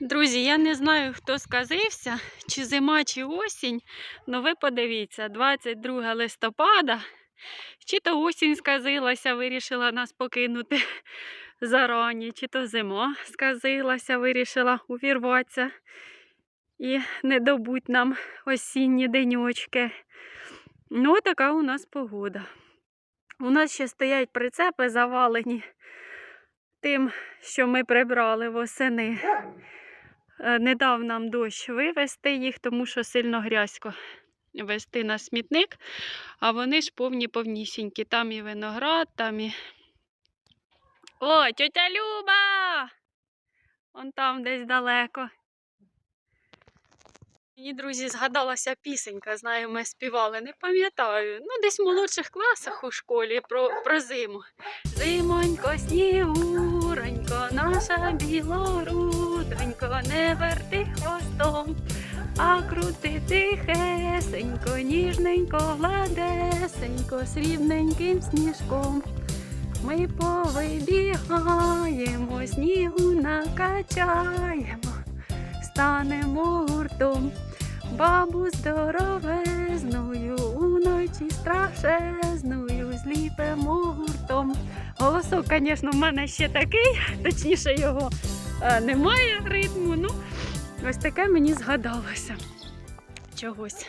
Друзі, я не знаю, хто сказився, чи зима, чи осінь. але ви подивіться, 22 листопада, чи то осінь сказилася, вирішила нас покинути зарані, чи то зима сказилася, вирішила увірватися і не добуть нам осінні деньочки. Ну, така у нас погода. У нас ще стоять прицепи завалені тим, що ми прибрали восени. Е, Не дав нам дощ вивезти їх, тому що сильно грязько вести на смітник, а вони ж повні повнісінькі. Там і виноград, там і. О, тетя Люба! Он там десь далеко. Мені, друзі, згадалася пісенька, знаю, ми співали, не пам'ятаю. Ну, десь в молодших класах у школі про, про зиму. Зимонько, снігуронько, наша білорудонько, не верти хвостом, а крути тихесенько, ніжненько, гладесенько, срібненьким сніжком. Ми повибігаємо, снігу накачаємо, станемо гуртом. Бабу здоровезною, уночі страшезною, зліпимо гуртом. Голосок, звісно, в мене ще такий, точніше його е, немає ритму. Ну, ось таке мені згадалося чогось.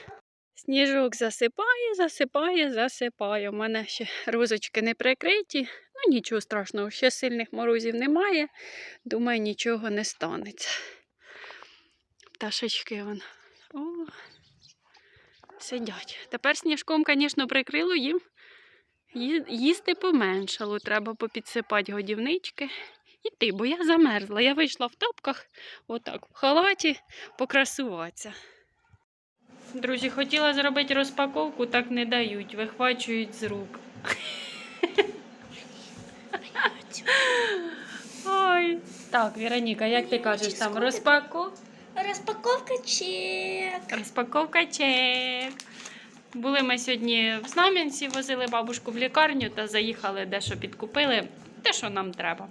Сніжок засипає, засипає, засипає. У мене ще розочки не прикриті. Ну, нічого страшного, ще сильних морозів немає. Думаю, нічого не станеться. Пташечки вон. О, сидять. Тепер сніжком, звісно, прикрило їм. Їсти поменшало, треба попідсипати годівнички. Іти, бо я замерзла. Я вийшла в тапках, отак, в халаті, покрасуватися. Друзі, хотіла зробити розпаковку, так не дають, вихвачують з рук. Ой. Так, Вероніка, як ти кажеш, там розпаковка? Распаковка чек. Розпаковка чек. Були ми сьогодні в Знам'янці, возили бабушку в лікарню та заїхали дещо підкупили, те, що нам треба.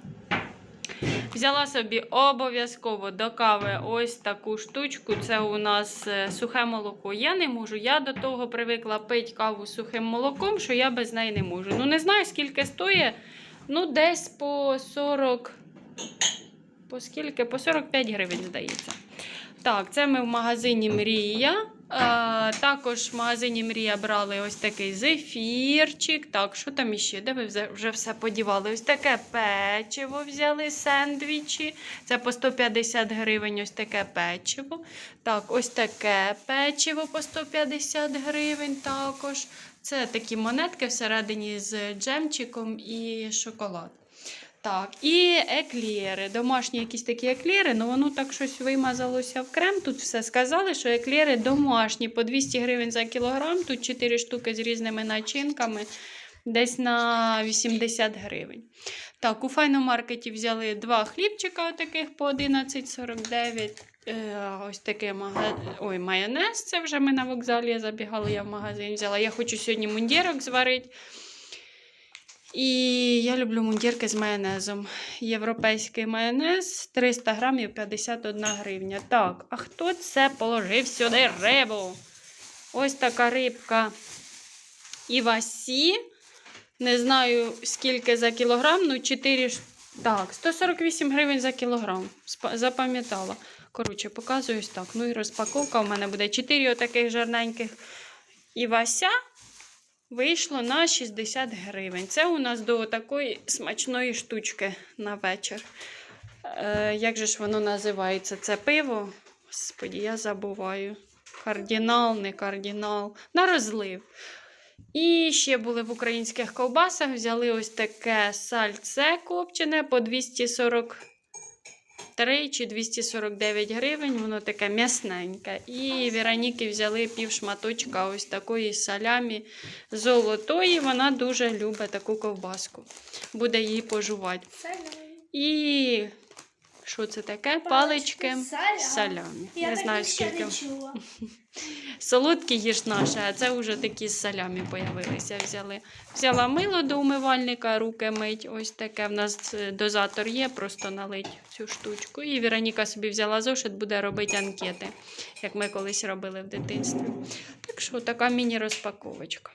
Взяла собі обов'язково до кави ось таку штучку. Це у нас е, сухе молоко. Я не можу. Я до того привикла пити каву сухим молоком, що я без неї не можу. Ну, не знаю, скільки стоїть. Ну, десь по 40. По скільки? По 45 гривень, здається. Так, це ми в магазині Мрія. А, також в магазині Мрія брали ось такий зефірчик. Так, що там іще? Де ви вже- все подівали? Ось таке печиво взяли, сендвічі. Це по 150 гривень, ось таке печиво. Так, ось таке печиво по 150 гривень також. Це такі монетки всередині з джемчиком і шоколад. Так, і еклери. Домашні якісь такі еклери, але воно так щось вимазалося в крем. Тут все сказали, що еклери домашні по 200 гривень за кілограм. Тут 4 штуки з різними начинками, десь на 80 гривень. Так, у файномаркеті взяли два хлібчика таких по 11,49. Е, Ось такий мага... Ой, майонез. Це вже ми на вокзалі забігали, я в магазин взяла. Я хочу сьогодні мундірок зварити. І я люблю мундірки з майонезом. Європейський майонез 300 грамів 51 гривня. Так, а хто це положив сюди рибу? Ось така рибка Івасі. Не знаю, скільки за кілограм, ну 4. ш- Так, 148 гривень за кілограм. Запам'ятала. Коротше, показую ось так. Ну і розпаковка у мене буде 4 отаких жирненьких Івася вийшло на 60 гривень. Це у нас до такої смачної штучки на вечір. Е, як же ж воно називається? Це пиво? Господі, я забуваю. Кардинал, не кардинал. На розлив. І ще були в українських ковбасах. Взяли ось таке сальце копчене по 243 чи 249 гривень. Воно таке м'ясненьке. І Вероніки взяли пів шматочка ось такої салямі золотої. Вона дуже любить таку ковбаску. Буде її пожувати. І що це таке? Палички Салям. салямі. Я Не знаю, скільки. чула. Солодкі їж наші, а це вже такі з з'явилися. Взяли. Взяла мило до умивальника, руки мить. Ось таке. В нас е, дозатор є, просто налить цю штучку. І Вероніка собі взяла зошит, буде робити анкети, як ми колись робили в дитинстві. Так що така міні-розпаковочка.